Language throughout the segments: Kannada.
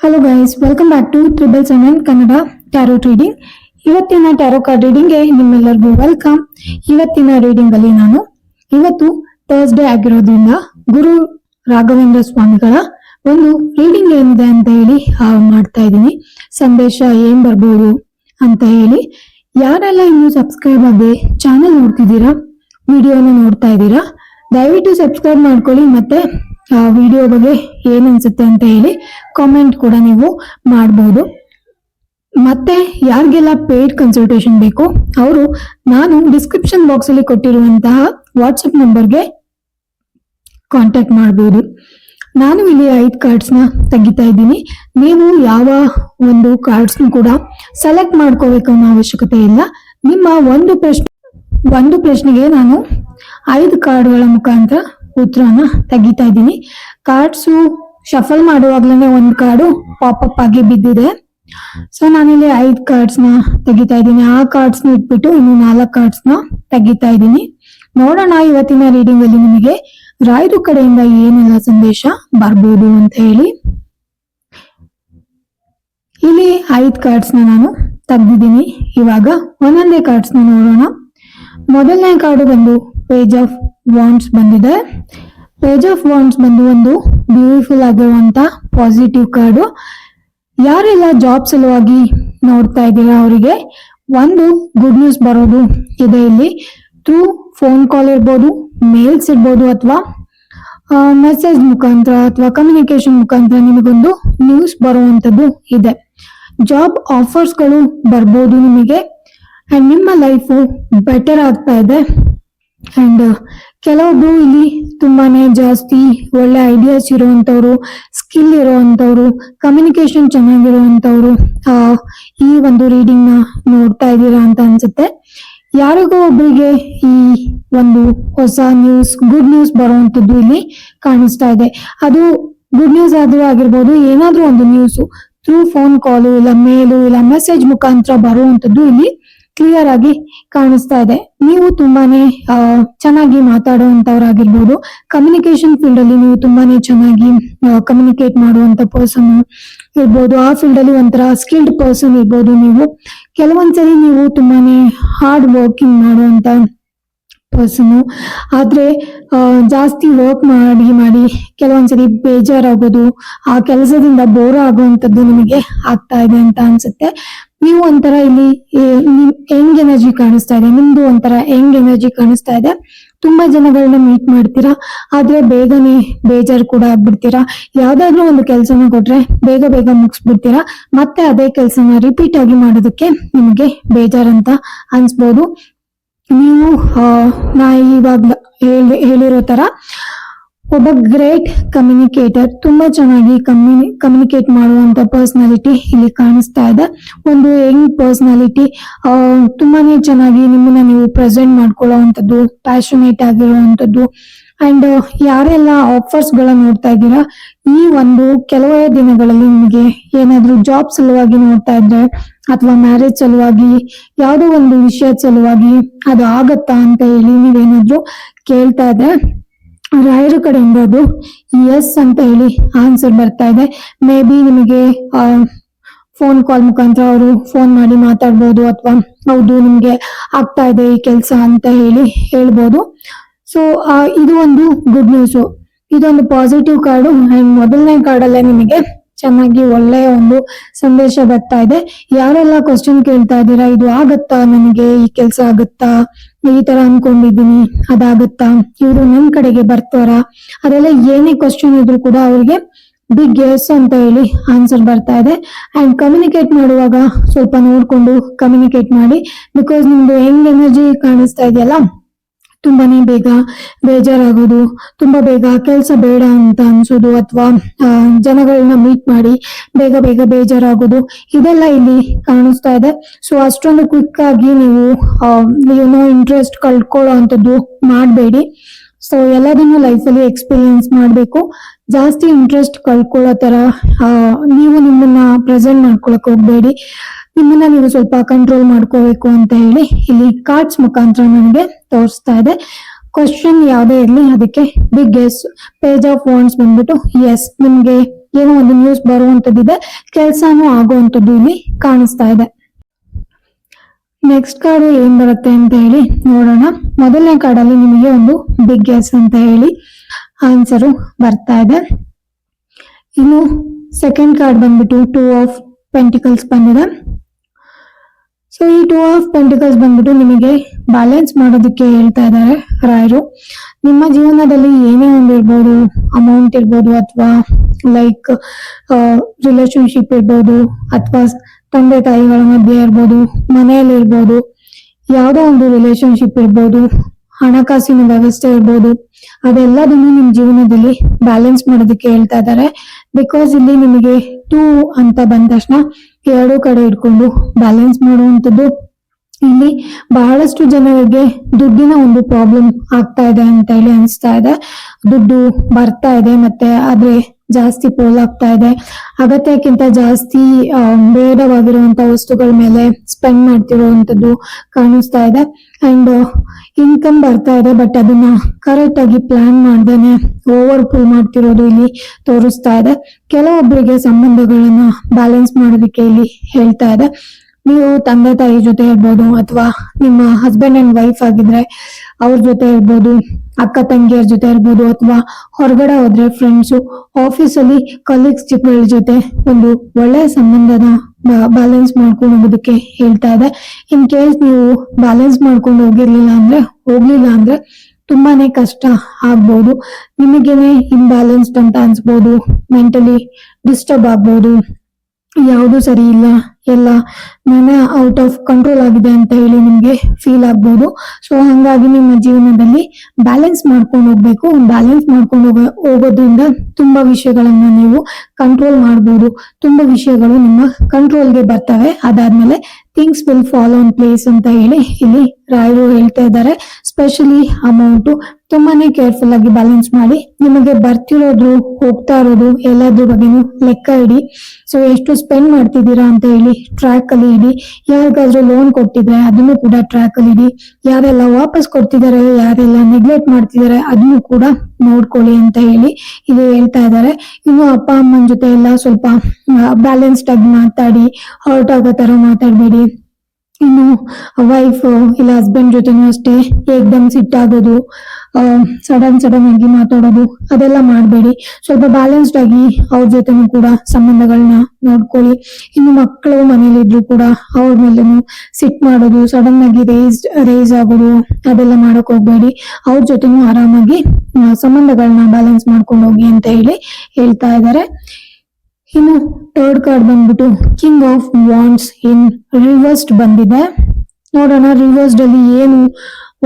Hello guys welcome back to triple seven Kannada tarot reading ಇವತ್ತಿನ ಟ್ಯಾರೋ ಕಾರ್ಡ್ ರೀಡಿಂಗ್ಗೆ ನಿಮ್ಮೆಲ್ಲರಿಗೂ ವೆಲ್ಕಮ್ ಇವತ್ತಿನ ರೀಡಿಂಗ್ ಅಲ್ಲಿ ನಾನು ಇವತ್ತು ಥರ್ಸ್ಡೇ ಆಗಿರೋದ್ರಿಂದ ಗುರು ರಾಘವೇಂದ್ರ ಸ್ವಾಮಿಗಳ ಒಂದು ರೀಡಿಂಗ್ ಏನಿದೆ ಅಂತ ಹೇಳಿ ಮಾಡ್ತಾ ಇದ್ದೀನಿ. ಸಂದೇಶ ಏನ್ ಬರ್ಬೋದು ಅಂತ ಹೇಳಿ. ಯಾರೆಲ್ಲ ಇನ್ನು ಸಬ್ಸ್ಕ್ರೈಬ್ ಆಗಿ ಚಾನೆಲ್ ನೋಡ್ತಿದ್ದೀರಾ ವಿಡಿಯೋನ ನೋಡ್ತಾ ಇದ್ದೀರಾ, ದಯವಿಟ್ಟು ಸಬ್ಸ್ಕ್ರೈಬ್ ಮಾಡ್ಕೊಳ್ಳಿ ಮತ್ತೆ ವಿಡಿಯೋ ಬಗ್ಗೆ ಏನ್ ಅನ್ಸುತ್ತೆ ಅಂತ ಹೇಳಿ ಕಾಮೆಂಟ್ ಕೂಡ ನೀವು ಮಾಡಬಹುದು ಮತ್ತೆ ಯಾರಿಗೆಲ್ಲ ಪೇಯ್ಡ್ ಕನ್ಸಲ್ಟೇಷನ್ ಬೇಕು, ಅವರು ನಾನು ಡಿಸ್ಕ್ರಿಪ್ಷನ್ ಬಾಕ್ಸ್ ಅಲ್ಲಿ ಕೊಟ್ಟಿರುವಂತಹ ವಾಟ್ಸಪ್ ನಂಬರ್ಗೆ ಕಾಂಟ್ಯಾಕ್ಟ್ ಮಾಡಬಹುದು ನಾನು ಇಲ್ಲಿ ಐದು ಕಾರ್ಡ್ಸ್ನ ತೆಗಿತಾ ಇದ್ದೀನಿ. ನೀವು ಯಾವ ಒಂದು ಕಾರ್ಡ್ಸ್ನು ಕೂಡ ಸೆಲೆಕ್ಟ್ ಮಾಡ್ಕೋಬೇಕು ಅನ್ನೋ ಅವಶ್ಯಕತೆ ಇಲ್ಲ. ನಿಮ್ಮ ಒಂದು ಪ್ರಶ್ನೆ, ಒಂದು ಪ್ರಶ್ನೆಗೆ ನಾನು ಐದು ಕಾರ್ಡ್ಗಳ ಮುಖಾಂತರ ಉತ್ತರನ ತೆಗಿತಾ ಇದ್ದೀನಿ. ಕಾರ್ಡ್ಸು ಶಫಲ್ ಮಾಡುವಾಗ್ಲೇ ಒಂದು ಕಾರ್ಡು ಪಾಪಪ್ ಆಗಿ ಬಿದ್ದಿದೆ. ಸೊ ನಾನಿಲ್ಲಿ ಐದು ಕಾರ್ಡ್ಸ್ನ ತೆಗಿತಾ ಇದ್ದೀನಿ. ಆ ಕಾರ್ಡ್ಸ್ನ ಇಟ್ಬಿಟ್ಟು ಇನ್ನು ನಾಲ್ಕು ಕಾರ್ಡ್ಸ್ನ ತೆಗಿತಾ ಇದ್ದೀನಿ. ನೋಡೋಣ ಇವತ್ತಿನ ರೀಡಿಂಗ್ ಅಲ್ಲಿ ನಿಮಗೆ ರಾಯರು ಕಡೆಯಿಂದ ಏನೆಲ್ಲ ಸಂದೇಶ ಬರ್ಬೋದು ಅಂತ ಹೇಳಿ. ಇಲ್ಲಿ ಐದು ಕಾರ್ಡ್ಸ್ನ ನಾನು ತೆಗ್ದಿದ್ದೀನಿ. ಇವಾಗ ಒಂದೊಂದೇ ಕಾರ್ಡ್ಸ್ನ ನೋಡೋಣ. ಮೊದಲನೇ ಕಾರ್ಡು ಬಂದು ಪೇಜ್ ಆಫ್ ವಾಂಡ್ಸ್ ಬಂದಿದೆ. ಪೇಜ್ ಆಫ್ ವಾಂಡ್ಸ್ ಬಂದು ಒಂದು ಬ್ಯೂಟಿಫುಲ್ ಆಗಿರುವಂತ ಪಾಸಿಟಿವ್ ಕಾರ್ಡು ಯಾರೆಲ್ಲ ಜಾಬ್ ಸಲುವಾಗಿ ನೋಡ್ತಾ ಇದ್ದೀರಾ ಅವರಿಗೆ? ಒಂದು ಗುಡ್ ನ್ಯೂಸ್ ಬರೋದು ಇದೆ ಇಲ್ಲಿ. ಥ್ರೂ ಫೋನ್ ಕಾಲ್ ಇರ್ಬೋದು ಮೇಲ್ಸ್ ಇರ್ಬೋದು ಅಥವಾ ಮೆಸೇಜ್ ಮುಖಾಂತರ ಅಥವಾ ಕಮ್ಯುನಿಕೇಶನ್ ಮುಖಾಂತರ ನಿಮಗೊಂದು ನ್ಯೂಸ್ ಬರುವಂತದ್ದು ಇದೆ. ಜಾಬ್ ಆಫರ್ಸ್ಗಳು ಬರ್ಬೋದು ನಿಮಗೆ. ಅಂಡ್ ನಿಮ್ಮ ಲೈಫು ಬೆಟರ್ ಆಗ್ತಾ ಇದೆ. ಅಂಡ್ ಕೆಲವೊಬ್ರು ಇಲ್ಲಿ ತುಂಬಾನೇ ಜಾಸ್ತಿ ಒಳ್ಳೆ ಐಡಿಯಾಸ್ ಇರುವಂತವ್ರು ಸ್ಕಿಲ್ ಇರುವಂತವ್ರು ಕಮ್ಯುನಿಕೇಶನ್ ಚೆನ್ನಾಗಿರುವಂತವ್ರು ಈ ಒಂದು ರೀಡಿಂಗ್ನ ನೋಡ್ತಾ ಇದ್ದೀರಾ ಅಂತ ಅನ್ಸುತ್ತೆ. ಯಾರಿಗೋ ಒಬ್ಬರಿಗೆ ಈ ಒಂದು ಹೊಸ ನ್ಯೂಸ್ ಗುಡ್ ನ್ಯೂಸ್ ಬರುವಂತದ್ದು ಇಲ್ಲಿ ಕಾಣಿಸ್ತಾ ಇದೆ. ಅದು ಗುಡ್ ನ್ಯೂಸ್ ಆದ್ರೂ ಆಗಿರ್ಬೋದು, ಏನಾದ್ರೂ ಒಂದು ನ್ಯೂಸ್ ಥ್ರೂ ಫೋನ್ ಕಾಲು ಇಲ್ಲ ಮೇಲು ಇಲ್ಲ ಮೆಸೇಜ್ ಮುಖಾಂತರ ಬರುವಂತದ್ದು ಇಲ್ಲಿ ಕ್ಲಿಯರ್ ಆಗಿ ಕಾಣಿಸ್ತಾ ಇದೆ. ನೀವು ತುಂಬಾನೇ ಚೆನ್ನಾಗಿ ಮಾತಾಡುವಂತವ್ರಾಗಿರ್ಬೋದು. ಕಮ್ಯುನಿಕೇಶನ್ ಫೀಲ್ಡ್ ಅಲ್ಲಿ ನೀವು ತುಂಬಾನೇ ಚೆನ್ನಾಗಿ ಕಮ್ಯುನಿಕೇಟ್ ಮಾಡುವಂತ ಪರ್ಸನ್ ಇರ್ಬೋದು. ಆ ಫೀಲ್ಡ್ ಅಲ್ಲಿ ಒಂಥರ ಸ್ಕಿಲ್ಡ್ ಪರ್ಸನ್ ಇರ್ಬೋದು ನೀವು. ಕೆಲವೊಂದ್ಸರಿ ನೀವು ತುಂಬಾನೇ ಹಾರ್ಡ್ ವರ್ಕಿಂಗ್ ಮಾಡುವಂತ ಪರ್ಸನ್ ಆದ್ರೆ ಜಾಸ್ತಿ ವರ್ಕ್ ಮಾಡಿ ಮಾಡಿ ಕೆಲವೊಂದ್ಸರಿ ಬೇಜಾರಾಗೋದು, ಆ ಕೆಲಸದಿಂದ ಬೋರ್ ಆಗುವಂತದ್ದು ನಿಮಗೆ ಆಗ್ತಾ ಇದೆ ಅಂತ ಅನ್ಸುತ್ತೆ. ನೀವು ಒಂಥರ ಇಲ್ಲಿ ಹೆಂಗ್ ಎನರ್ಜಿ ಕಾಣಿಸ್ತಾ ಇದೆ? ನಿಮ್ದು ಒಂಥರ ಹೆಂಗ್ ಎನರ್ಜಿ ಕಾಣಿಸ್ತಾ ಇದೆ? ತುಂಬಾ ಜನಗಳನ್ನ ಮೀಟ್ ಮಾಡ್ತೀರಾ? ಆದ್ರೆ ಬೇಗನೆ ಬೇಜಾರು ಕೂಡ ಆಗ್ಬಿಡ್ತೀರಾ? ಯಾವ್ದಾದ್ರು ಒಂದು ಕೆಲಸನ ಕೊಟ್ರೆ ಬೇಗ ಬೇಗ ಮುಗಿಸ್ಬಿಡ್ತೀರಾ? ಮತ್ತೆ ಅದೇ ಕೆಲಸನ ರಿಪೀಟ್ ಆಗಿ ಮಾಡೋದಕ್ಕೆ ನಿಮಗೆ ಬೇಜಾರಂತ ಅನ್ಸ್ಬೋದು. ನೀವು ನಾ ಇವಾಗ ಹೇಳಿ, ಹೇಳಿರೋ ತರ ಒಬ್ಬ ಗ್ರೇಟ್ ಕಮ್ಯುನಿಕೇಟರ್ ತುಂಬಾ ಚೆನ್ನಾಗಿ ಕಮ್ಯುನಿ ಕಮ್ಯುನಿಕೇಟ್ ಮಾಡುವಂತ ಪರ್ಸನಾಲಿಟಿ ಇಲ್ಲಿ ಕಾಣಿಸ್ತಾ ಇದೆ. ಒಂದು ಯಂಗ್ ಪರ್ಸನಾಲಿಟಿ ತುಂಬಾನೇ ಚೆನ್ನಾಗಿ ನಿಮ್ಮನ್ನ ನೀವು ಪ್ರೆಸೆಂಟ್ ಮಾಡ್ಕೊಳ್ಳೋವಂಥದ್ದು ಪ್ಯಾಷನೇಟ್ ಆಗಿರುವಂಥದ್ದು. ಅಂಡ್ ಯಾರೆಲ್ಲ ಆಫರ್ಸ್ಗಳ ನೋಡ್ತಾ ಇದ್ದೀರಾ, ಈ ಒಂದು ಕೆಲವೇ ದಿನಗಳಲ್ಲಿ ನಿಮಗೆ ಏನಾದ್ರೂ ಜಾಬ್ ಸಲುವಾಗಿ ನೋಡ್ತಾ ಇದ್ರೆ, ಅಥವಾ ಮ್ಯಾರೇಜ್ ಸಲುವಾಗಿ, ಯಾವುದೋ ಒಂದು ವಿಷಯದ ಸಲುವಾಗಿ ಅದು ಆಗತ್ತಾ ಅಂತ ಹೇಳಿ ನೀವೇನಾದ್ರೂ ಕೇಳ್ತಾ ಇದ್ರೆ ರಾಯರ ಕಡೆಯಿಂದ ಅದು ಎಸ್ ಅಂತ ಹೇಳಿ ಆನ್ಸರ್ ಬರ್ತಾ ಇದೆ. ಮೇ ಬಿ ನಿಮಗೆ ಫೋನ್ ಕಾಲ್ ಮುಖಾಂತರ ಅವರು ಫೋನ್ ಮಾಡಿ ಮಾತಾಡ್ಬೋದು ಅಥವಾ ಹೌದು ನಿಮ್ಗೆ ಆಗ್ತಾ ಇದೆ ಈ ಕೆಲಸ ಅಂತ ಹೇಳಿ ಹೇಳ್ಬೋದು. ಸೊ ಇದು ಒಂದು ಗುಡ್ ನ್ಯೂಸು ಇದೊಂದು ಪಾಸಿಟಿವ್ ಕಾರ್ಡು ಅಂಡ್ ಮೊದಲನೇ ಕಾರ್ಡಲ್ಲೇ ನಿಮಗೆ ಚೆನ್ನಾಗಿ ಒಳ್ಳೆಯ ಒಂದು ಸಂದೇಶ ಬರ್ತಾ ಇದೆ. ಯಾರೆಲ್ಲ ಕ್ವಶನ್ ಕೇಳ್ತಾ ಇದ್ದೀರಾ? ಇದು ಆಗತ್ತಾ? ನನಗೆ ಈ ಕೆಲಸ ಆಗತ್ತಾ? ಈ ತರ ಅನ್ಕೊಂಡಿದೀನಿ ಅದಾಗುತ್ತಾ? ಇವ್ರು ನನ್ ಕಡೆಗೆ ಬರ್ತಾರಾ? ಅದೆಲ್ಲ ಏನೇ ಕ್ವಶನ್ ಇದ್ರು ಕೂಡ ಅವ್ರಿಗೆ ಬಿಗ್ ಎಸ್ ಅಂತ ಹೇಳಿ ಆನ್ಸರ್ ಬರ್ತಾ ಇದೆ. ಅಂಡ್ ಕಮ್ಯುನಿಕೇಟ್ ಮಾಡುವಾಗ ಸ್ವಲ್ಪ ನೋಡ್ಕೊಂಡು ಕಮ್ಯುನಿಕೇಟ್ ಮಾಡಿ ಬಿಕಾಸ್ ನಿಮ್ದು ಹೆಂಗ್ ಎನರ್ಜಿ ಕಾಣಿಸ್ತಾ ಇದೆಯಲ್ಲ? ತುಂಬಾನೇ ಬೇಗ ಬೇಜಾರಾಗೋದು, ತುಂಬಾ ಬೇಗ ಕೆಲಸ ಬೇಡ ಅಂತ ಅನ್ಸೋದು ಅಥವಾ ಜನಗಳನ್ನ ಮೀಟ್ ಮಾಡಿ ಬೇಗ ಬೇಗ ಬೇಜಾರಾಗೋದು, ಇದೆಲ್ಲ ಇಲ್ಲಿ ಕಾಣಿಸ್ತಾ ಇದೆ. ಸೊ ಅಷ್ಟೊಂದು ಕ್ವಿಕ್ ಆಗಿ ನೀವು ಏನೋ ಇಂಟ್ರೆಸ್ಟ್ ಕಳ್ಕೊಳ್ಳೋ ಅಂತದ್ದು ಮಾಡಬೇಡಿ. ಸೊ ಎಲ್ಲದನ್ನು ಅಲ್ಲಿ ಎಕ್ಸ್ಪೀರಿಯನ್ಸ್ ಮಾಡಬೇಕು. ಜಾಸ್ತಿ ಇಂಟ್ರೆಸ್ಟ್ ಕಳ್ಕೊಳ್ಳೋ ತರ ನೀವು ನಿಮ್ಮನ್ನ ಪ್ರೆಸೆಂಟ್ ಮಾಡ್ಕೊಳಕ್ ಹೋಗ್ಬೇಡಿ. ನಿಮ್ಮನ್ನ ನೀವು ಸ್ವಲ್ಪ ಕಂಟ್ರೋಲ್ ಮಾಡ್ಕೋಬೇಕು ಅಂತ ಹೇಳಿ ಇಲ್ಲಿ ಕಾರ್ಡ್ಸ್ ಮುಖಾಂತರ ನನಗೆ ತೋರಿಸ್ತಾ ಇದೆ. ಕ್ವಶನ್ ಯಾವುದೇ ಇರಲಿ, ಅದಕ್ಕೆ big yes page of wands ಬಂದ್ಬಿಟ್ಟು ಎಸ್ ನಿಮ್ಗೆ ಏನೋ ಒಂದು ನ್ಯೂಸ್ ಬರುವಂತದ್ದಿದೆ ಕೆಲಸನೂ ಆಗುವಂತದ್ದು ಇಲ್ಲಿ ಕಾಣಿಸ್ತಾ ಇದೆ. ನೆಕ್ಸ್ಟ್ ಕಾರ್ಡ್ ಏನ್ ಬರುತ್ತೆ ಅಂತ ಹೇಳಿ ನೋಡೋಣ. ಮೊದಲನೇ ಕಾರ್ಡ್ ಅಲ್ಲಿ ನಿಮಗೆ ಒಂದು ಬಿಗ್ ಎಸ್ ಅಂತ ಹೇಳಿ ಆನ್ಸರು ಬರ್ತಾ ಇದೆ. ಇನ್ನು ಸೆಕೆಂಡ್ ಕಾರ್ಡ್ ಬಂದ್ಬಿಟ್ಟು ಟೂ ಆಫ್ ಪೆಂಟಿಕಲ್ಸ್ ಬಂದಿದೆ. ಸೊ ಈ ಟೂ ಆಫ್ ಪೆಂಟಿಕಲ್ಸ್ ಬಂದ್ಬಿಟ್ಟು ನಿಮಗೆ ಬ್ಯಾಲೆನ್ಸ್ ಮಾಡೋದಕ್ಕೆ ಹೇಳ್ತಾ ಇದ್ದಾರೆ ರಾಯರು. ನಿಮ್ಮ ಜೀವನದಲ್ಲಿ ಏನೇ ಒಂದು ಇರ್ಬೋದು ಅಮೌಂಟ್ ಇರ್ಬೋದು ಅಥವಾ ಲೈಕ್ ರಿಲೇಶನ್ಶಿಪ್ ಇರ್ಬೋದು ಅಥವಾ ತಂದೆ ತಾಯಿಗಳ ಮಧ್ಯೆ ಇರ್ಬೋದು, ಮನೆಯಲ್ಲಿ ಇರ್ಬೋದು, ಯಾವುದೋ ಒಂದು ರಿಲೇಶನ್ಶಿಪ್ ಇರ್ಬೋದು, ಹಣಕಾಸಿನ ವ್ಯವಸ್ಥೆ ಇರ್ಬೋದು, ಅದೆಲ್ಲದನ್ನು ನಿಮ್ಮ ಜೀವನದಲ್ಲಿ ಬ್ಯಾಲೆನ್ಸ್ ಮಾಡೋದಕ್ಕೆ ಹೇಳ್ತಾ ಇದ್ದಾರೆ. ಬಿಕಾಸ್ ಇಲ್ಲಿ ನಿಮಗೆ ಟೂ ಅಂತ ಬಂದ ತಕ್ಷಣ ಎರಡು ಕಡೆ ಇಟ್ಕೊಂಡು ಬ್ಯಾಲೆನ್ಸ್ ಮಾಡುವಂಥದ್ದು. ಇಲ್ಲಿ ಬಹಳಷ್ಟು ಜನರಿಗೆ ದುಡ್ಡಿನ ಒಂದು ಪ್ರಾಬ್ಲಮ್ ಆಗ್ತಾ ಇದೆ ಅಂತ ಹೇಳಿ ಅನಿಸ್ತಾ ಇದೆ. ದುಡ್ಡು ಬರ್ತಾ ಇದೆ ಮತ್ತೆ ಆದ್ರೆ ಜಾಸ್ತಿ ಪೋಲಾಗ್ತಾ ಇದೆ. ಅಗತ್ಯಕ್ಕಿಂತ ಜಾಸ್ತಿ ಬೇಡವಾಗಿರುವಂತ ವಸ್ತುಗಳ ಮೇಲೆ ಸ್ಪೆಂಡ್ ಮಾಡ್ತಿರುವಂತದ್ದು ಕಾಣಿಸ್ತಾ ಇದೆ. ಅಂಡ್ ಇನ್ಕಮ್ ಬರ್ತಾ ಇದೆ ಬಟ್ ಅದನ್ನ ಕರೆಕ್ಟ್ ಆಗಿ ಪ್ಲಾನ್ ಮಾಡ್ದೇನೆ ಓವರ್ ಪುಲ್ ಮಾಡ್ತಿರೋದು ಇಲ್ಲಿ ತೋರಿಸ್ತಾ ಇದೆ. ಕೆಲವೊಬ್ಬರಿಗೆ ಸಂಬಂಧಗಳನ್ನ ಬ್ಯಾಲೆನ್ಸ್ ಮಾಡೋದಕ್ಕೆ ಇಲ್ಲಿ ಹೇಳ್ತಾ ಇದೆ. ನೀವು ತಂದೆ ತಾಯಿ ಜೊತೆ ಇರ್ಬೋದು ಅಥವಾ ನಿಮ್ಮ ಹಸ್ಬೆಂಡ್ ಅಂಡ್ ವೈಫ್ ಆಗಿದ್ರೆ ಅವ್ರ ಜೊತೆ ಇರ್ಬೋದು, ಅಕ್ಕ ತಂಗಿಯರ ಜೊತೆ ಇರ್ಬೋದು ಅಥವಾ ಹೊರಗಡೆ ಹೋದ್ರೆ ಫ್ರೆಂಡ್ಸು ಆಫೀಸಲ್ಲಿ ಕಲೀಗ್ಸ್ ಜೊತೆ ಒಂದು ಒಳ್ಳೆಯ ಸಂಬಂಧನ ಬ್ಯಾಲೆನ್ಸ್ ಮಾಡ್ಕೊಂಡು ಹೋಗೋದಕ್ಕೆ ಹೇಳ್ತಾ ಇದೆ. ಇನ್ ಕೇಸ್ ನೀವು ಬ್ಯಾಲೆನ್ಸ್ ಮಾಡ್ಕೊಂಡು ಹೋಗಿರ್ಲಿಲ್ಲ ಅಂದ್ರೆ, ಹೋಗ್ಲಿಲ್ಲ ಅಂದ್ರೆ ತುಂಬಾನೇ ಕಷ್ಟ ಆಗ್ಬೋದು. ನಿಮಗೇನೆ ಇಂಬ್ಯಾಲೆನ್ಸ್ಡ್ ಅಂತ ಅನ್ಸ್ಬೋದು ಮೆಂಟಲಿ ಡಿಸ್ಟರ್ಬ್ ಆಗ್ಬೋದು. ಯಾವುದು ಸರಿ ಇಲ್ಲ, ಎಲ್ಲ ನಾನೇ ಔಟ್ ಆಫ್ ಕಂಟ್ರೋಲ್ ಆಗಿದೆ ಅಂತ ಹೇಳಿ ನಿಮ್ಗೆ ಫೀಲ್ ಆಗ್ಬೋದು. ಸೊ ಹಂಗಾಗಿ ನಿಮ್ಮ ಜೀವನದಲ್ಲಿ ಬ್ಯಾಲೆನ್ಸ್ ಮಾಡ್ಕೊಂಡು ಹೋಗ್ಬೇಕು. ಬ್ಯಾಲೆನ್ಸ್ ಮಾಡ್ಕೊಂಡು ಹೋಗೋ, ಹೋಗೋದ್ರಿಂದ ತುಂಬಾ ವಿಷಯಗಳನ್ನ ನೀವು ಕಂಟ್ರೋಲ್ ಮಾಡ್ಬೋದು. ತುಂಬಾ ವಿಷಯಗಳು ನಿಮ್ಮ ಕಂಟ್ರೋಲ್ಗೆ ಬರ್ತವೆ. ಅದಾದ್ಮೇಲೆ things will follow on place ಅಂತ ಹೇಳಿ ಇಲ್ಲಿ ರಾಯರು ಹೇಳ್ತಾ ಇದ್ದಾರೆ. ಸ್ಪೆಷಲಿ ಅಮೌಂಟ್ ತುಂಬಾನೇ ಕೇರ್ಫುಲ್ ಆಗಿ ಬ್ಯಾಲೆನ್ಸ್ ಮಾಡಿ ನಿಮಗೆ ಬರ್ತಿರೋದು ಹೋಗ್ತಾ ಇರೋದು ಎಲ್ಲದ್ರ ಬಗ್ಗೆನೂ ಲೆಕ್ಕ ಇಡಿ. ಸೊ ಎಷ್ಟು ಸ್ಪೆಂಡ್ ಮಾಡ್ತಿದ್ದೀರಾ ಅಂತ ಹೇಳಿ ಟ್ರ್ಯಾಕ್ ಅಲ್ಲಿ ಇಡಿ ಯಾರಿಗಾದ್ರೂ ಲೋನ್ ಕೊಟ್ಟಿದ್ರೆ ಅದನ್ನು ಕೂಡ ಟ್ರ್ಯಾಕ್ ಅಲ್ಲಿ ಇಡಿ. ಯಾರೆಲ್ಲ ವಾಪಸ್ ಕೊಡ್ತಿದ್ದಾರೆ, ಯಾರೆಲ್ಲ ನೆಗ್ಲೆಕ್ಟ್ ಮಾಡ್ತಿದ್ದಾರೆ, ಅದನ್ನು ಕೂಡ ನೋಡ್ಕೊಳ್ಳಿ ಅಂತ ಹೇಳಿ ಇದು ಹೇಳ್ತಾ ಇದ್ದಾರೆ. ಇನ್ನು ಅಪ್ಪ, ಅಮ್ಮನ ಜೊತೆ ಎಲ್ಲ ಸ್ವಲ್ಪ ಬ್ಯಾಲೆನ್ಸ್ಡ್ ಆಗಿ ಮಾತಾಡಿ ಹರ್ಟ್ ಆಗೋ ತರ ಮಾತಾಡ್ಬೇಡಿ. ಇನ್ನು ವೈಫ್ ಇಲ್ಲ ಹಸ್ಬೆಂಡ್ ಜೊತೆನೂ ಅಷ್ಟೇ ಏಕ್ದಮ್ ಸಿಟ್ಟಾಗೋದು ಸಡನ್ ಸಡನ್ ಆಗಿ ಮಾತಾಡೋದು, ಅದೆಲ್ಲ ಮಾಡಬೇಡಿ. ಸ್ವಲ್ಪ ಬ್ಯಾಲೆನ್ಸ್ಡ್ ಆಗಿ ಅವ್ರ ಜೊತೆನೂ ಕೂಡ ಸಂಬಂಧಗಳನ್ನ ನೋಡ್ಕೊಳ್ಳಿ. ಇನ್ನು ಮಕ್ಕಳು ಮನೇಲಿ ಇದ್ರು ಕೂಡ ಅವ್ರ ಮೇಲೆನು ಸಿಟ್ ಮಾಡೋದು ಸಡನ್ ಆಗಿ ರೇಸ್ ರೇಸ್ ಆಗೋದು, ಅದೆಲ್ಲ ಮಾಡಕ್ ಹೋಗ್ಬೇಡಿ. ಅವ್ರ ಜೊತೆನೂ ಆರಾಮಾಗಿ ಸಂಬಂಧಗಳನ್ನ ಬ್ಯಾಲೆನ್ಸ್ ಮಾಡ್ಕೊಂಡು ಹೋಗಿ ಅಂತ ಹೇಳಿ ಹೇಳ್ತಾ ಇದ್ದಾರೆ ಇನ್ನು ಥರ್ಡ್ ಕಾರ್ಡ್ ಬಂದ್ಬಿಟ್ಟು king of wands in reversed ಬಂದಿದೆ. ನೋಡೋಣ ರಿವರ್ಸ್ಡ್ ಅಲ್ಲಿ ಏನು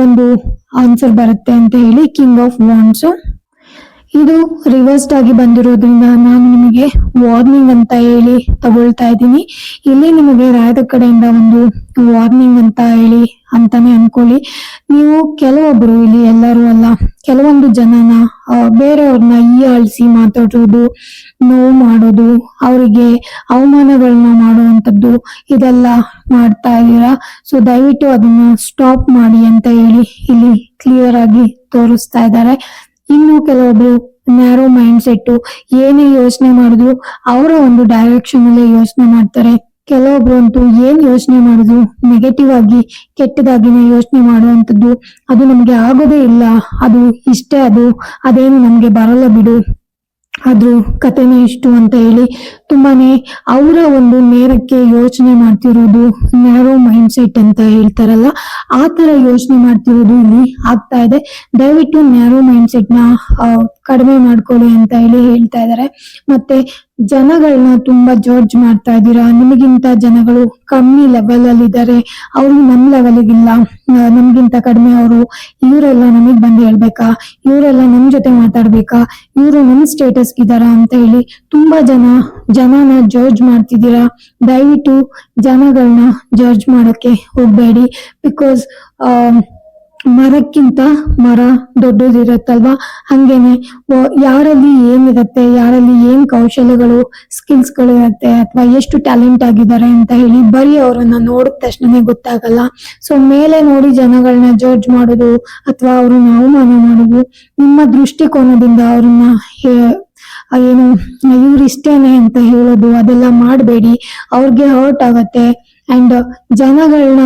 ಒಂದು ಆನ್ಸರ್ ಬರುತ್ತೆ ಅಂತ ಹೇಳಿ ಕಿಂಗ್ ಆಫ್ ವಾಂಡ್ಸ್ ಇದು ರಿವರ್ಸ್ಡ್ ಆಗಿ ಬಂದಿರೋದ್ರಿಂದ ನಾನು ನಿಮಗೆ ವಾರ್ನಿಂಗ್ ಅಂತ ಹೇಳಿ ತಗೊಳ್ತಾ ಇದ್ದೀನಿ. ಇಲ್ಲಿ ನಿಮಗೆ ರಾಯದ ಕಡೆಯಿಂದ ಒಂದು ವಾರ್ನಿಂಗ್ ಅಂತ ಹೇಳಿ ಅಂತಾನೆ ಅನ್ಕೊಳ್ಳಿ. ನೀವು ಕೆಲವೊಬ್ರು ಇಲ್ಲಿ ಎಲ್ಲರೂ ಅಲ್ಲ, ಕೆಲವೊಂದು ಜನನ ಬೇರೆಯವ್ರನ್ನ ಈ ಅಳಿಸಿ ಮಾತಾಡೋದು, ನೋವು ಮಾಡೋದು, ಅವರಿಗೆ ಅವಮಾನಗಳನ್ನ ಮಾಡುವಂತದ್ದು ಇದೆಲ್ಲ ಮಾಡ್ತಾ ಇದ್ದೀರಾ? ಸೊ ದಯವಿಟ್ಟು ಅದನ್ನ ಸ್ಟಾಪ್ ಮಾಡಿ ಅಂತ ಹೇಳಿ ಇಲ್ಲಿ ಕ್ಲಿಯರ್ ಆಗಿ ತೋರಿಸ್ತಾ ಇದ್ದಾರೆ. ಇನ್ನು ಕೆಲವೊಬ್ರು ನ್ಯಾರೋ ಮೈಂಡ್ ಸೆಟ್ ಏನೇ ಯೋಚನೆ ಮಾಡಿದ್ರು ಅವರ ಒಂದು ಡೈರೆಕ್ಷನ್ ಅಲ್ಲೇ ಯೋಚನೆ ಮಾಡ್ತಾರೆ. ಕೆಲವೊಬ್ರು ಅಂತೂ ಏನ್ ಯೋಚನೆ ಮಾಡುದು ನೆಗೆಟಿವ್ ಆಗಿ ಕೆಟ್ಟದಾಗಿನೇ ಯೋಚನೆ ಮಾಡುವಂತದ್ದು ಅದು ನಮ್ಗೆ ಆಗೋದೇ ಇಲ್ಲ. ಅದು ಇಷ್ಟೇ ಅದು, ಅದೇನು ನಮ್ಗೆ ಬರಲ್ಲ ಬಿಡು. ಅದ್ರ ಕಥೆನೇ ಇಷ್ಟು ಅಂತ ಹೇಳಿ ತುಂಬಾನೇ ಅವರ ಒಂದು ನೇರಕ್ಕೆ ಯೋಚನೆ ಮಾಡ್ತಿರೋದು ನ್ಯಾರೋ ಮೈಂಡ್ ಸೆಟ್ ಅಂತ ಹೇಳ್ತಾರಲ್ಲ, ಆ ತರ ಯೋಚನೆ ಮಾಡ್ತಿರೋದು ಇಲ್ಲಿ ಆಗ್ತಾ ಇದೆ. ದಯವಿಟ್ಟು ನ್ಯಾರೋ ಮೈಂಡ್ ಸೆಟ್ನ ಕಡಿಮೆ ಮಾಡ್ಕೊಳ್ಳಿ ಅಂತ ಹೇಳಿ ಹೇಳ್ತಾ ಇದ್ದಾರೆ ಮತ್ತೆ ಜನಗಳನ್ನ ತುಂಬಾ ಜಡ್ಜ್ ಮಾಡ್ತಾ ಇದ್ದೀರಾ? ನಿಮಗಿಂತ ಜನಗಳು ಕಮ್ಮಿ ಲೆವೆಲ್ ಅಲ್ಲಿ ಇದ್ದಾರೆ ಅವ್ರು ನಮ್ ಲೆವೆಲ್ ಇಲ್ಲ. ಆ, ನಮ್ಗಿಂತ ಕಡಿಮೆ ಅವರು. ಇವರೆಲ್ಲ ನಮಗ್ ಬಂದು ಹೇಳ್ಬೇಕಾ? ಇವರೆಲ್ಲ ನಮ್ ಜೊತೆ ಮಾತಾಡ್ಬೇಕಾ? ಇವರು ನಮ್ ಸ್ಟೇಟಸ್ ಇದಾರ ಅಂತ ಹೇಳಿ ತುಂಬಾ ಜನ ಜನನ ಜಡ್ಜ್ ಮಾಡ್ತಿದ್ದೀರಾ? ದಯವಿಟ್ಟು ಜನಗಳನ್ನ ಜಡ್ಜ್ ಮಾಡಕ್ಕೆ ಹೋಗ್ಬೇಡಿ. ಬಿಕಾಸ್ ಮರಕ್ಕಿಂತ ಮರ ದೊಡ್ಡದಿರತ್ತಲ್ವಾ? ಹಂಗೇನೆ ಯಾರಲ್ಲಿ ಏನಿರತ್ತೆ, ಯಾರಲ್ಲಿ ಏನ್ ಕೌಶಲ್ಯಗಳು ಸ್ಕಿಲ್ಸ್ಗಳು ಇರತ್ತೆ, ಅಥವಾ ಎಷ್ಟು ಟ್ಯಾಲೆಂಟ್ ಆಗಿದ್ದಾರೆ ಅಂತ ಹೇಳಿ ಬರೀ ಅವರನ್ನ ನೋಡಿದ ತಕ್ಷಣನೇ ಗೊತ್ತಾಗಲ್ಲ. ಸೊ ಮೇಲೆ ನೋಡಿ ಜನಗಳನ್ನ ಜಡ್ಜ್ ಮಾಡೋದು, ಅಥವಾ ಅವ್ರನ್ನ ಅವಮಾನ ಮಾಡೋದು, ನಿಮ್ಮ ದೃಷ್ಟಿಕೋನದಿಂದ ಅವ್ರನ್ನ ಏನು ಇವ್ರು ಇಷ್ಟೇನೆ ಅಂತ ಹೇಳೋದು, ಅದೆಲ್ಲ ಮಾಡಬೇಡಿ. ಅವ್ರಿಗೆ ಹರ್ಟ್ ಆಗತ್ತೆ. ಅಂಡ್ ಜನಗಳನ್ನ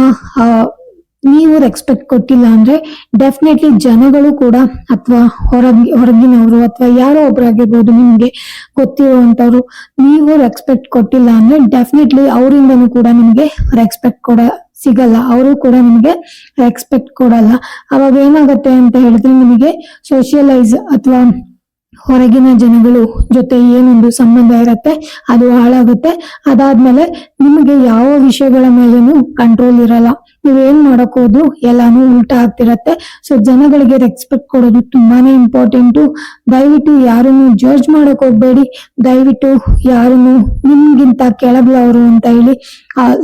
ನೀವು ರೆಸ್ಪೆಕ್ಟ್ ಕೊಟ್ಟಿಲ್ಲ ಅಂದ್ರೆ ಡೆಫಿನೆಟ್ಲಿ ಜನಗಳು ಕೂಡ ಅಥವಾ ಹೊರ ಹೊರಗಿನವರು ಅಥವಾ ಯಾರೋ ಒಬ್ರಾಗಿರ್ಬೋದು ನಿಮ್ಗೆ ಗೊತ್ತಿರುವಂತವ್ರು ನೀವು ರೆಸ್ಪೆಕ್ಟ್ ಕೊಟ್ಟಿಲ್ಲ ಅಂದ್ರೆ ಡೆಫಿನೆಟ್ಲಿ ಅವರಿಂದನೂ ಕೂಡ ನಿಮ್ಗೆ ರೆಸ್ಪೆಕ್ಟ್ ಕೊಡ, ಸಿಗಲ್ಲ. ಅವರು ಕೂಡ ನಿಮಗೆ ರೆಸ್ಪೆಕ್ಟ್ ಕೊಡಲ್ಲ. ಅವಾಗ ಏನಾಗುತ್ತೆ ಅಂತ ಹೇಳಿದ್ರೆ ನಿಮಗೆ ಸೋಷಿಯಲೈಸ್ ಅಥವಾ ಹೊರಗಿನ ಜನಗಳು ಜೊತೆ ಏನೊಂದು ಸಂಬಂಧ ಇರತ್ತೆ, ಅದು ಹಾಳಾಗುತ್ತೆ. ಅದಾದ್ಮೇಲೆ ನಿಮಗೆ ಯಾವ ವಿಷಯಗಳ ಮೇಲೇನು ಕಂಟ್ರೋಲ್ ಇರಲ್ಲ. ನೀವೇನ್ ಮಾಡಕ್ ಹೋದ್ರು ಎಲ್ಲಾನು ಉಲ್ಟಾ ಆಗ್ತಿರತ್ತೆ. ಸೊ ಜನಗಳಿಗೆ ರೆಸ್ಪೆಕ್ಟ್ ಕೊಡೋದು ತುಂಬಾನೇ ಇಂಪಾರ್ಟೆಂಟು ದಯವಿಟ್ಟು ಯಾರನ್ನು ಜಡ್ಜ್ ಮಾಡಕ್ ಹೋಗ್ಬೇಡಿ. ದಯವಿಟ್ಟು ಯಾರನ್ನು ನಿಮ್ಗಿಂತ ಕೆಳಗ್ಲವರು ಅಂತ ಹೇಳಿ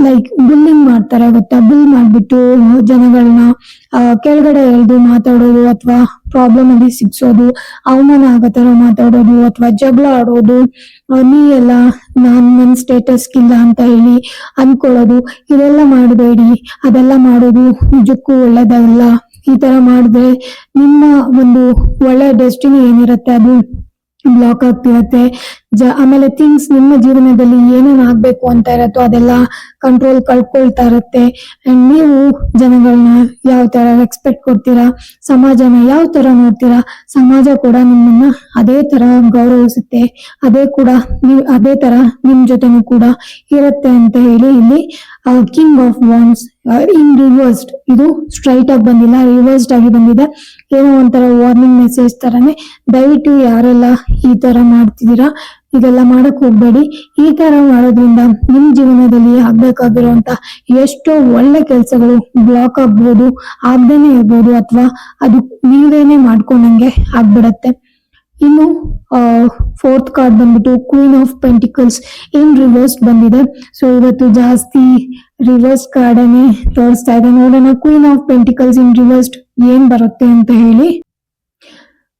ಲೈಕ್ ಬುಲ್ಲಿಂಗ್ ಮಾಡ್ತಾರೆ, ಗೊತ್ತಾ? ಬಿಲ್ ಮಾಡ್ಬಿಟ್ಟು ಜನಗಳನ್ನ ಕೆಳಗಡೆ ಎಳ್ದು ಮಾತಾಡೋದು ಅಥವಾ ಪ್ರಾಬ್ಲಮ್ ಅಲ್ಲಿ ಸಿಗ್ಸೋದು, ಅವಮಾನ ಆಗೋ ತರ ಮಾತಾಡೋದು ಅಥವಾ ಜಗಳ ಆಡೋದು ನೀ ಎಲ್ಲ ನಾನ್ ನನ್ ಸ್ಟೇಟಸ್ ಇಲ್ಲ ಅಂತ ಹೇಳಿ ಅನ್ಕೊಳ್ಳೋದು, ಇದೆಲ್ಲ ಮಾಡಬೇಡಿ, ಅದೆಲ್ಲ ಮಾಡೋದು ನಿಜಕ್ಕೂ ಒಳ್ಳೇದಲ್ಲ. ಈ ತರ ಮಾಡಿದ್ರೆ ನಿಮ್ಮ ಒಂದು ಒಳ್ಳೆ ಡೆಸ್ಟಿನಿ ಏನಿರುತ್ತೆ, ಅದು ಬ್ಲಾಕ್ ಆಗ್ತಿರತ್ತೆ. ಆಮೇಲೆ ಥಿಂಗ್ಸ್ ನಿಮ್ಮ ಜೀವನದಲ್ಲಿ ಏನೇನ್ ಆಗ್ಬೇಕು ಅಂತ ಇರತ್ತೋ ಅದೆಲ್ಲ ಕಂಟ್ರೋಲ್ ಕಳ್ಕೊಳ್ತಾ ಇರತ್ತೆ. ಅಂಡ್ ನೀವು ಜನಗಳನ್ನ ಯಾವ ತರ ರೆಸ್ಪೆಕ್ಟ್ ಕೊಡ್ತೀರಾ, ಸಮಾಜನ ಯಾವ ತರ ನೋಡ್ತೀರಾ, ಸಮಾಜ ಕೂಡ ನಿಮ್ಮನ್ನ ಅದೇ ತರ ಗೌರವಿಸುತ್ತೆ. ಅದೇ ಕೂಡ ನೀವು, ಅದೇ ತರ ನಿಮ್ ಜೊತೆನೂ ಕೂಡ ಇರತ್ತೆ ಅಂತ ಹೇಳಿ ಇಲ್ಲಿ king of wands in reversed ಇದು ಸ್ಟ್ರೈಟ್ ಆಗಿ ಬಂದಿಲ್ಲ ರಿವರ್ಸ್ಡ್ ಆಗಿ ಬಂದಿದೆ. ಏನೋ ಒಂಥರ ವಾರ್ನಿಂಗ್ ಮೆಸೇಜ್ ತರನೇ ದಯವಿಟ್ಟು ಯಾರೆಲ್ಲ ಈ ತರ ಮಾಡ್ತಿದ್ದೀರಾ ಇದೆಲ್ಲ ಮಾಡಕ್ ಹೋಗ್ಬೇಡಿ. ಈ ತರ ಮಾಡೋದ್ರಿಂದ ನಿಮ್ ಜೀವನದಲ್ಲಿ ಆಗ್ಬೇಕಾಗಿರುವಂತ ಎಷ್ಟೋ ಒಳ್ಳೆ ಕೆಲಸಗಳು ಬ್ಲಾಕ್ ಆಗ್ಬೋದು, ಆಗ್ದೇನೆ ಇರ್ಬೋದು ಅಥವಾ ಅದು ನೀವೇನೆ ಮಾಡ್ಕೊಂಡಂಗೆ ಆಗ್ಬಿಡತ್ತೆ. ಇನ್ನು ಫೋರ್ತ್ ಕಾರ್ಡ್ ಬಂದ್ಬಿಟ್ಟು queen of pentacles in reverse ಬಂದಿದೆ. ಸೊ ಇವತ್ತು ಜಾಸ್ತಿ ರಿವರ್ಸ್ ಕಾರ್ಡನ್ನೇ ತೋರಿಸ್ತಾ ಇದೆ. ನೋಡೋಣ queen of pentacles in reverse ಏನ್ ಬರುತ್ತೆ ಅಂತ ಹೇಳಿ.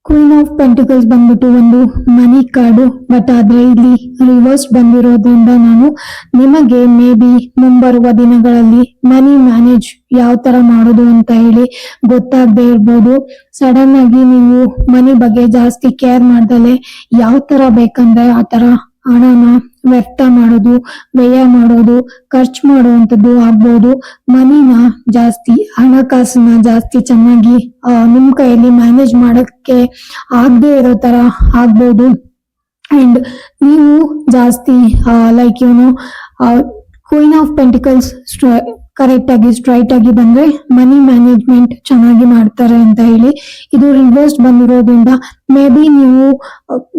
ಕ್ವೀನ್ ಆಫ್ ಪೆಂಟಿಕಲ್ಸ್ ಬಂದ್ಬಿಟ್ಟು ಒಂದು ಮನಿ ಕಾರ್ಡು ಬಟ್ ಆದ್ರೆ ಇಲ್ಲಿ ರಿವರ್ಸ್ ಬಂದಿರೋದ್ರಿಂದ ನಾನು ನಿಮಗೆ ಮೇ ಬಿ ಮುಂಬರುವ ದಿನಗಳಲ್ಲಿ ಮನಿ ಮ್ಯಾನೇಜ್ ಯಾವ ತರ ಮಾಡೋದು ಅಂತ ಹೇಳಿ ಗೊತ್ತಾಗದೆ ಇರ್ಬೋದು. ಸಡನ್ ಆಗಿ ನೀವು ಮನಿ ಬಗ್ಗೆ ಜಾಸ್ತಿ ಕೇರ್ ಮಾಡ್ದಲೆ ಯಾವ ತರ ಬೇಕಂದ್ರೆ ಆ ತರ ಹಣನ ವ್ಯರ್ಥ ಮಾಡೋದು ವ್ಯಯ ಮಾಡೋದು ಖರ್ಚು ಮಾಡುವಂಥದ್ದು ಆಗ್ಬೋದು. ಮನಿನ ಜಾಸ್ತಿ ಹಣಕಾಸನ್ನ ಜಾಸ್ತಿ ಚೆನ್ನಾಗಿ ಆ, ನಿಮ್ ಕೈಯಲ್ಲಿ ಮ್ಯಾನೇಜ್ ಮಾಡೋಕ್ಕೆ ಆಗದೆ ಇರೋ ತರ ಆಗ್ಬೋದು. ಅಂಡ್ ನೀವು ಜಾಸ್ತಿ ಲೈಕ್ ಏನು ಕ್ವೀನ್ ಆಫ್ ಪೆಂಟಿಕಲ್ಸ್ ಕರೆಕ್ಟ್ ಆಗಿ ಸ್ಟ್ರೈಟ್ ಆಗಿ ಬಂದ್ರೆ ಮನಿ ಮ್ಯಾನೇಜ್ಮೆಂಟ್ ಚೆನ್ನಾಗಿ ಮಾಡ್ತಾರೆ ಅಂತ ಹೇಳಿ. ಇದು ರಿವರ್ಸ್ ಬಂದಿರೋದ್ರಿಂದ ಮೇ ಬಿ ನೀವು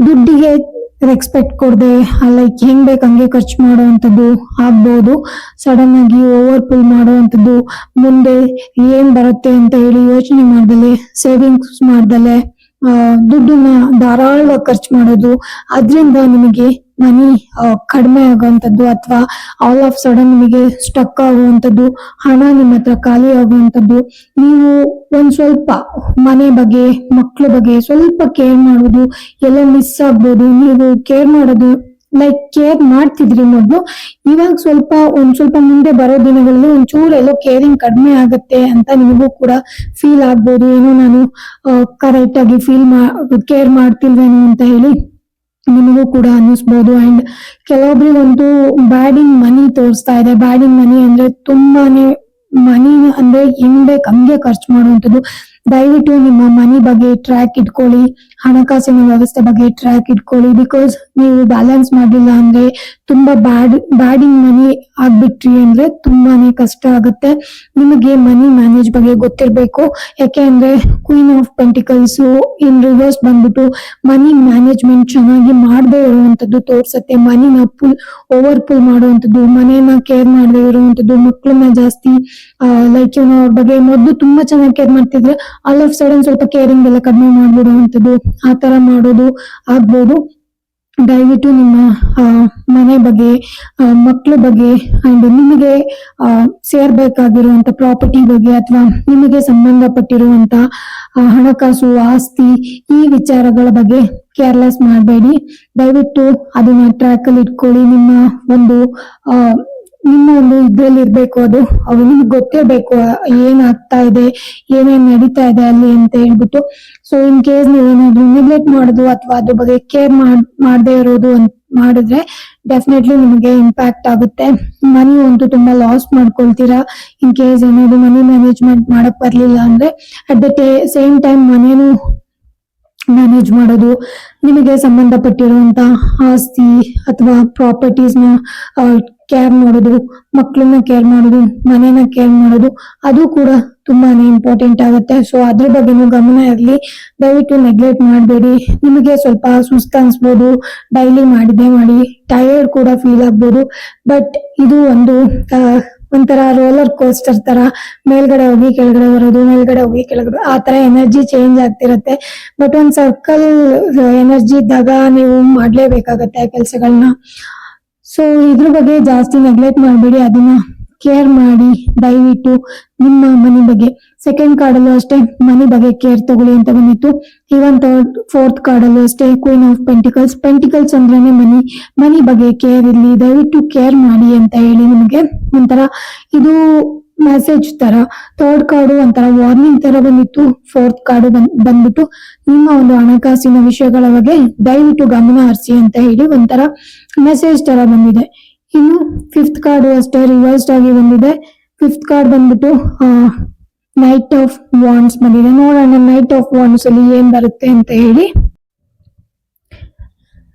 ದುಡ್ಡಿಗೆ ರೆಸ್ಪೆಕ್ಟ್ ಕೊಡದೆ ಲೈಕ್ ಹೆಂಗ್ ಬೇಕು ಹಂಗೆ ಖರ್ಚು ಮಾಡುವಂಥದ್ದು ಆಗ್ಬೋದು. ಸಡನ್ ಆಗಿ ಓವರ್ ಪುಲ್ ಮಾಡುವಂಥದ್ದು ಮುಂದೆ ಏನ್ ಬರುತ್ತೆ ಅಂತ ಹೇಳಿ ಯೋಚನೆ ಮಾಡ್ದಲೆ ಸೇವಿಂಗ್ಸ್ ಮಾಡ್ದಲೆ ದುಡ್ಡನ್ನ ಧಾರಾಳವಾಗಿ ಖರ್ಚು ಮಾಡೋದು, ಅದರಿಂದ ನಿಮಗೆ ಮನಿ ಕಡಿಮೆ ಆಗುವಂಥದ್ದು ಅಥವಾ ಆಲ್ ಆಫ್ ಸಡನ್ ನಿಮಗೆ ಸ್ಟಕ್ ಆಗುವಂಥದ್ದು, ಹಣ ನಿಮ್ಮ ಹತ್ರ ಖಾಲಿ ಆಗುವಂಥದ್ದು, ನೀವು ಒಂದ್ ಸ್ವಲ್ಪ ಮನೆ ಬಗ್ಗೆ ಮಕ್ಕಳ ಬಗ್ಗೆ ಸ್ವಲ್ಪ ಕೇರ್ ಮಾಡೋದು ಎಲ್ಲ ಮಿಸ್ ಆಗ್ಬೋದು. ನೀವು ಕೇರ್ ಮಾಡೋದು ಲೈಕ್ ಕೇರ್ ಮಾಡ್ತಿದ್ರಿ ಮೊದ್ಲು ಇವಾಗ ಸ್ವಲ್ಪ ಒಂದ್ ಸ್ವಲ್ಪ ಮುಂದೆ ಬರೋ ದಿನಗಳಲ್ಲಿ ಒಂಚೂರು ಎಲ್ಲೋ ಕೇರಿಂಗ್ ಕಡಿಮೆ ಆಗತ್ತೆ ಅಂತ ನಿಮಗೂ ಕೂಡ ಫೀಲ್ ಆಗ್ಬೋದು. ಏನೋ ನಾನು ಕರೆಕ್ಟ್ ಆಗಿ ಫೀಲ್ ಮಾ ಕೇರ್ ಮಾಡ್ತಿಲ್ವೇನೋ ಅಂತ ಹೇಳಿ ನಿಮಗೂ ಕೂಡ ಅನ್ನಿಸ್ಬೋದು. ಅಂಡ್ ಕೆಲವೊಬ್ರಿಗಂತೂ ಬ್ಯಾಡ್ ಮನಿ ತೋರಿಸ್ತಾ ಇದೆ. ಬ್ಯಾಡ್ ಇನ್ ಮನಿ ಅಂದ್ರೆ ತುಂಬಾನೇ ಮನಿ ಅಂದ್ರೆ ಹೆಂಗ್ ಬೇಕು ಹಂಗೆ ಖರ್ಚು ಮಾಡುವಂಥದ್ದು? ದಯವಿಟ್ಟು ನಿಮ್ಮ ಮನಿ ಬಗ್ಗೆ ಟ್ರ್ಯಾಕ್ ಇಟ್ಕೊಳ್ಳಿ, ಹಣಕಾಸಿನ ವ್ಯವಸ್ಥೆ ಬಗ್ಗೆ ಟ್ರ್ಯಾಕ್ ಇಟ್ಕೊಳ್ಳಿ ಬಿಕಾಸ್ ನೀವು ಬ್ಯಾಲೆನ್ಸ್ ಮಾಡಲಿಲ್ಲ ಅಂದ್ರೆ ತುಂಬಾ ಬ್ಯಾಡ್ ಬ್ಯಾಡಿಂಗ್ ಮನಿ ಆಗ್ಬಿಟ್ರಿ ಅಂದ್ರೆ ತುಂಬಾನೇ ಕಷ್ಟ ಆಗುತ್ತೆ. ನಿಮಗೆ ಮನಿ ಮ್ಯಾನೇಜ್ ಬಗ್ಗೆ ಗೊತ್ತಿರ್ಬೇಕು. ಯಾಕೆ ಅಂದ್ರೆ queen of pentacles in reverse ಬಂದ್ಬಿಟ್ಟು ಮನಿ ಮ್ಯಾನೇಜ್ಮೆಂಟ್ ಚೆನ್ನಾಗಿ ಮಾಡದೆ ಇರುವಂತದ್ದು ತೋರ್ಸತ್ತೆ. ಮನಿನ ಪುಲ್ ಓವರ್ ಪುಲ್ ಮಾಡುವಂತದ್ದು, ಮನೇನ ಕೇರ್ ಮಾಡದೆ ಇರುವಂತದ್ದು ಮಕ್ಕಳನ್ನ ಜಾಸ್ತಿ ಲೈಕ್ ಏನೋ ಅವ್ರ ಬಗ್ಗೆ ಮೊದಲು ತುಂಬಾ ಚೆನ್ನಾಗಿ ಕೇರ್ ಮಾಡ್ತಿದ್ರೆ ಆಲ್ ಆಫ್ ಸಡನ್ ಸ್ವಲ್ಪ ಕೇರಿಂಗ್ ಎಲ್ಲ ಕಡಿಮೆ ಮಾಡ್ಬಿಡುವಂತದ್ದು. ಆ ತರ ಮಾಡೋದು ಆಗ್ಬೋದು. ದಯವಿಟ್ಟು ನಿಮ್ಮ ಮನೆ ಬಗ್ಗೆ ಮಕ್ಕಳ ಬಗ್ಗೆ ಅಂಡ್ ನಿಮಗೆ ಸೇರ್ಬೇಕಾಗಿರುವಂತ ಪ್ರಾಪರ್ಟಿ ಬಗ್ಗೆ ಅಥವಾ ನಿಮಗೆ ಸಂಬಂಧಪಟ್ಟಿರುವಂತ ಹಣಕಾಸು, ಆಸ್ತಿ ಈ ವಿಚಾರಗಳ ಬಗ್ಗೆ ಕೇರ್ಲೆಸ್ ಮಾಡಬೇಡಿ. ದಯವಿಟ್ಟು ಅದನ್ನ ಟ್ರ್ಯಾಕ್ ಇಟ್ಕೊಳ್ಳಿ. ನಿಮ್ಮ ಒಂದು ನಿಮ್ಮ ಒಂದು ಇದ್ರಲ್ಲಿ ಇರ್ಬೇಕು, ಅದು ಅವ್ರಿಗೆ ಗೊತ್ತೇ ಗೊತ್ತಿರ್ಬೇಕು ಏನ್ ಆಗ್ತಾ ಇದೆ, ಏನೇನ್ ನಡೀತಾ ಇದೆ ಅಲ್ಲಿ ಅಂತ ಹೇಳ್ಬಿಟ್ಟು. ಸೊ ಇನ್ ಕೇಸ್ ನೀವೇನಾದ್ರು ನೆಗ್ಲೆಕ್ಟ್ ಮಾಡೋದು ಅಥವಾ ಅದ್ರ ಬಗ್ಗೆ ಕೇರ್ ಮಾಡ್, ಮಾಡದೇ ಇರೋದು ಅಂತ ಮಾಡಿದ್ರೆ ಡೆಫಿನೆಟ್ಲಿ ನಿಮಗೆ ಇಂಪ್ಯಾಕ್ಟ್ ಆಗುತ್ತೆ. ಮನಿ ಅಂತೂ ತುಂಬಾ ಲಾಸ್ ಮಾಡ್ಕೊಳ್ತೀರಾ ಇನ್ ಕೇಸ್ ಏನಾದ್ರು ಮನಿ ಮ್ಯಾನೇಜ್ಮೆಂಟ್ ಮಾಡಕ್ ಬರ್ಲಿಲ್ಲ ಅಂದ್ರೆ ಅಟ್ ದ ಸೇಮ್ ಟೈಮ್ ಮನೇನು ಮ್ಯಾನೇಜ್ ಮಾಡೋದು, ನಿಮಗೆ ಸಂಬಂಧಪಟ್ಟಿರುವಂತ ಆಸ್ತಿ ಅಥವಾ ಪ್ರಾಪರ್ಟೀಸ್ನ ಕೇರ್ ಮಾಡೋದು ಮಕ್ಕಳನ್ನ ಕೇರ್ ಮಾಡೋದು ಮನೇನ ಕೇರ್ ಮಾಡೋದು, ಅದು ಕೂಡ ತುಂಬಾನೇ ಇಂಪಾರ್ಟೆಂಟ್ ಆಗುತ್ತೆ. ಸೊ ಅದ್ರ ಬಗ್ಗೆನೂ ಗಮನ ಇರಲಿ. ದಯವಿಟ್ಟು ನೆಗ್ಲೆಕ್ಟ್ ಮಾಡಬೇಡಿ. ನಿಮಗೆ ಸ್ವಲ್ಪ ಸುಸ್ತು ಅನ್ಸ್ಬೋದು. ಡೈಲಿ ಮಾಡಿದ್ದೇ ಮಾಡಿ ಟಯರ್ಡ್ ಕೂಡ ಫೀಲ್ ಆಗ್ಬೋದು. ಬಟ್ ಇದು ಒಂದು ಒಂಥರ ರೋಲರ್ ಕೋಸ್ಟರ್ ತರ. ಮೇಲ್ಗಡೆ ಹೋಗಿ, ಕೆಳಗಡೆ ಬರೋದು, ಮೇಲ್ಗಡೆ ಹೋಗಿ, ಕೆಳಗಡೆ ಆ ತರ ಎನರ್ಜಿ ಚೇಂಜ್ ಆಗ್ತಿರತ್ತೆ. ಬಟ್ ಒಂದ್ ಸರ್ಕಲ್ ಎನರ್ಜಿ ಇದ್ದಾಗ ನೀವು ಮಾಡ್ಲೇಬೇಕಾಗತ್ತೆ ಕೆಲ್ಸಗಳನ್ನ ಸೊ ಇದ್ರ ಬಗ್ಗೆ ಜಾಸ್ತಿ ನೆಗ್ಲೆಕ್ಟ್ ಮಾಡಬೇಡಿ, ಅದನ್ನ ಕೇರ್ ಮಾಡಿ, ದಯವಿಟ್ಟು ನಿಮ್ಮ ಮನೆ ಬಗ್ಗೆ. ಸೆಕೆಂಡ್ ಕಾರ್ಡಲ್ಲೂ ಅಷ್ಟೇ, ಮನೆ ಬಗ್ಗೆ ಕೇರ್ ತಗೊಳ್ಳಿ ಅಂತ ಬಂದಿತ್ತು. ಇವನ್ ಥರ್ಡ್ ಫೋರ್ತ್ ಕಾರ್ಡಲ್ಲೂ ಅಷ್ಟೇ ಕ್ವೀನ್ ಆಫ್ ಪೆಂಟಿಕಲ್ಸ್ ಪೆಂಟಿಕಲ್ಸ್ ಅಂದ್ರೇನೆ ಮನಿ ಮನಿ ಬಗ್ಗೆ ಕೇರ್ ಇರಲಿ, ದಯವಿಟ್ಟು ಕೇರ್ ಮಾಡಿ ಅಂತ ಹೇಳಿ ನಿಮಗೆ ಒಂಥರ ಇದು ಮೆಸೇಜ್ ತರ ಥರ್ಡ್ ಕಾರ್ಡು ಒಂಥರ ವಾರ್ನಿಂಗ್ ತರ ಬಂದಿತ್ತು. ಫೋರ್ತ್ ಕಾರ್ಡು ಬಂದ್, ಬಂದ್ಬಿಟ್ಟು ನಿಮ್ಮ ಒಂದು ಹಣಕಾಸಿನ ವಿಷಯಗಳ ಬಗ್ಗೆ ದಯವಿಟ್ಟು ಗಮನ ಹರಿಸಿ ಅಂತ ಹೇಳಿ ಒಂಥರ ಮೆಸೇಜ್ ತರ ಬಂದಿದೆ. ಇನ್ನು ಫಿಫ್ತ್ ಕಾರ್ಡು ಅಷ್ಟೇ ರಿವರ್ಸ್ಡ್ ಆಗಿ ಬಂದಿದೆ. ಫಿಫ್ತ್ ಕಾರ್ಡ್ ಬಂದ್ಬಿಟ್ಟು ನೈಟ್ ಆಫ್ ವಾಂಡ್ಸ್ ಬಂದಿದೆ. ನೋಡೋಣ ನೈಟ್ ಆಫ್ ವಾಂಡ್ಸ್ ಅಲ್ಲಿ ಏನ್ ಬರುತ್ತೆ ಅಂತ ಹೇಳಿ.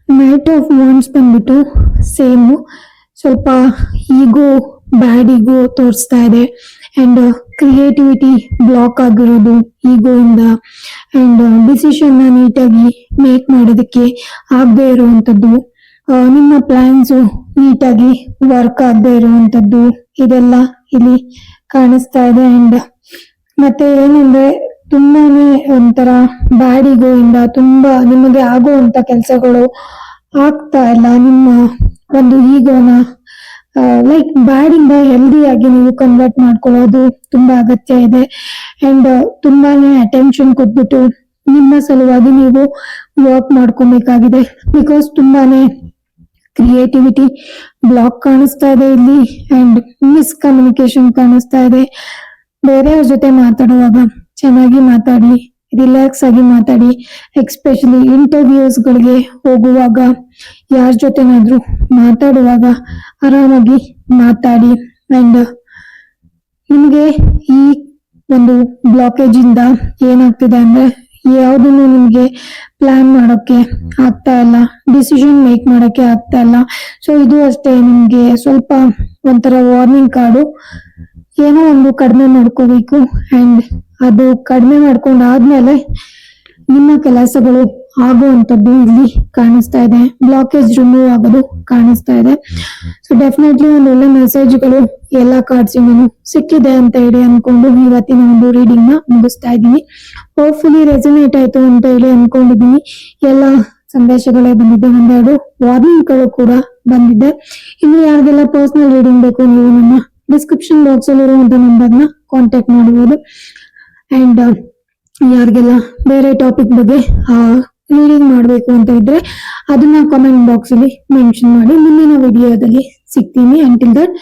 ನೈಟ್ ಆಫ್ ವಾಂಡ್ಸ್ ಬಂದ್ಬಿಟ್ಟು ಸೇಮು ಸ್ವಲ್ಪ ಈಗೋ ಬ್ಯಾಡ್ ಈಗೋ ತೋರಿಸ್ತಾ ಇದೆ. ಅಂಡ್ ಕ್ರಿಯೇಟಿವಿಟಿ ಬ್ಲಾಕ್ ಆಗಿರೋದು ಈಗೋ ಇಂದ ಅಂಡ್ ಡಿಸಿಷನ್ನ ನೀಟಾಗಿ ಮೇಕ್ ಮಾಡೋದಕ್ಕೆ ಆಗದೆ ಇರುವಂತದ್ದು ನಿಮ್ಮ ಪ್ಲಾನ್ಸ್ ನೀಟಾಗಿ ವರ್ಕ್ ಆಗದೆ ಇರುವಂತದ್ದು ಇದೆಲ್ಲ ಇಲ್ಲಿ ಕಾಣಿಸ್ತಾ ಇದೆ. ಅಂಡ್ ಮತ್ತೆ ಏನಂದ್ರೆ ತುಂಬಾನೇ ಒಂಥರ ಬ್ಯಾಡಿಗೋ ಇಂದ ತುಂಬಾ ನಿಮಗೆ ಆಗುವಂತ ಕೆಲಸಗಳು ಆಗ್ತಾ ಇಲ್ಲ. ನಿಮ್ಮ ಒಂದು ಈಗೋನ ಲೈಕ್ ಬ್ಯಾಡ್ ಇಂದ ಹೆಲ್ದಿ ಆಗಿ ನೀವು ಕನ್ವರ್ಟ್ ಮಾಡ್ಕೊಳ್ಳೋದು ತುಂಬಾ ಅಗತ್ಯ ಇದೆ. ಅಂಡ್ ತುಂಬಾನೇ ಅಟೆನ್ಷನ್ ಕೊಟ್ಬಿಟ್ಟು ನಿಮ್ಮ ಸಲುವಾಗಿ ನೀವು ವರ್ಕ್ ಮಾಡ್ಕೊಬೇಕಾಗಿದೆ. ಬಿಕಾಸ್ ತುಂಬಾನೇ ಕ್ರಿಯೇಟಿವಿಟಿ ಬ್ಲಾಕ್ ಕಾಣಿಸ್ತಾ ಇದೆ ಇಲ್ಲಿ ಅಂಡ್ ಮಿಸ್ಕಮ್ಯುನಿಕೇಶನ್ ಕಾಣಿಸ್ತಾ ಇದೆ. ಬೇರೆಯವ್ರ ಜೊತೆ ಮಾತಾಡುವಾಗ ಚೆನ್ನಾಗಿ ಮಾತಾಡಿ ರಿಲ್ಯಾಕ್ಸ್ ಆಗಿ ಮಾತಾಡಿ ಎಕ್ಸ್ಪೆಷಲಿ ಇಂಟರ್ವ್ಯೂಸ್ ಗಳಿಗೆ ಹೋಗುವಾಗ. ಯಾರ ಜೊತೆನಾದ್ರೂ ಮಾತಾಡುವಾಗ ಆರಾಮಾಗಿ ಮಾತಾಡಿ ಅಂಡ್ ನಿಮಗೆ ಈ ಒಂದು ಬ್ಲಾಕೇಜ್ ಇಂದ ಏನಾಗ್ತಿದೆ ಅಂದ್ರೆ ಯಾವುದನ್ನು ನಿಮಗೆ ಪ್ಲಾನ್ ಮಾಡೋಕೆ ಆಗ್ತಾ ಇಲ್ಲ ಡಿಸಿಷನ್ ಮೇಕ್ ಮಾಡೋಕ್ಕೆ ಆಗ್ತಾ ಇಲ್ಲ. ಸೊ ಇದು ಅಷ್ಟೇ ನಿಮಗೆ ಸ್ವಲ್ಪ ಒಂಥರ ವಾರ್ನಿಂಗ್ ಕಾರ್ಡು ಏನೋ ಒಂದು ಕಡಿಮೆ ಮಾಡ್ಕೋಬೇಕು ಅಂಡ್ ಅದು ಕಡಿಮೆ ಮಾಡ್ಕೊಂಡಾದ್ಮೇಲೆ ನಿಮ್ಮ ಕೆಲಸಗಳು ಆಗುವಂಥದ್ದು ಇಲ್ಲಿ ಕಾಣಿಸ್ತಾ ಇದೆ. ಬ್ಲಾಕೇಜ್ ರಿಮೂವ್ ಆಗೋದು ಕಾಣಿಸ್ತಾ ಇದೆ. ಸೊ ಡೆಫಿನೆಟ್ಲಿ ಒಂದು ಒಳ್ಳೆ ಮೆಸೇಜ್ಗಳು ಎಲ್ಲ ಕಾರ್ಡ್ಸ್ ಸಿಕ್ಕಿದೆ ಅಂತ ಹೇಳಿ ಅನ್ಕೊಂಡು ಇವತ್ತಿನ ಒಂದು ರೀಡಿಂಗ್ನ ಮುಗಿಸ್ತಾ ಇದ್ದೀನಿ. ಹೋಪ್ಫುಲಿ ರೆಸನೇಟ್ ಆಯ್ತು ಅಂತ ಹೇಳಿ ಅನ್ಕೊಂಡಿದ್ದೀನಿ. ಎಲ್ಲ ಸಂದೇಶಗಳೇ ಬಂದಿದೆ. ಒಂದೆರಡು ವಾರ್ನಿಂಗ್ಗಳು ಕೂಡ ಬಂದಿದೆ. ಇನ್ನು ಯಾರಿಗೆಲ್ಲ ಪರ್ಸನಲ್ ರೀಡಿಂಗ್ ಬೇಕು ನೀವು ನಮ್ಮ ಡಿಸ್ಕ್ರಿಪ್ಷನ್ ಬಾಕ್ಸ್ ಅಲ್ಲಿ ಇರುವಂತ ನಂಬರ್ನ ಕಾಂಟ್ಯಾಕ್ಟ್ ಮಾಡಬಹುದು ಅಂಡ್ ಯಾರಿಗೆಲ್ಲ ಬೇರೆ ಟಾಪಿಕ್ ಬಗ್ಗೆ ರೀಡಿಂಗ್ ಮಾಡಬೇಕು ಅಂತ ಇದ್ರೆ ಅದನ್ನ ಕಮೆಂಟ್ ಬಾಕ್ಸ್ ಅಲ್ಲಿ ಮೆನ್ಷನ್ ಮಾಡಿ. ಮುಂದಿನ ವಿಡಿಯೋದಲ್ಲಿ ಸಿಗ್ತೀನಿ. Until that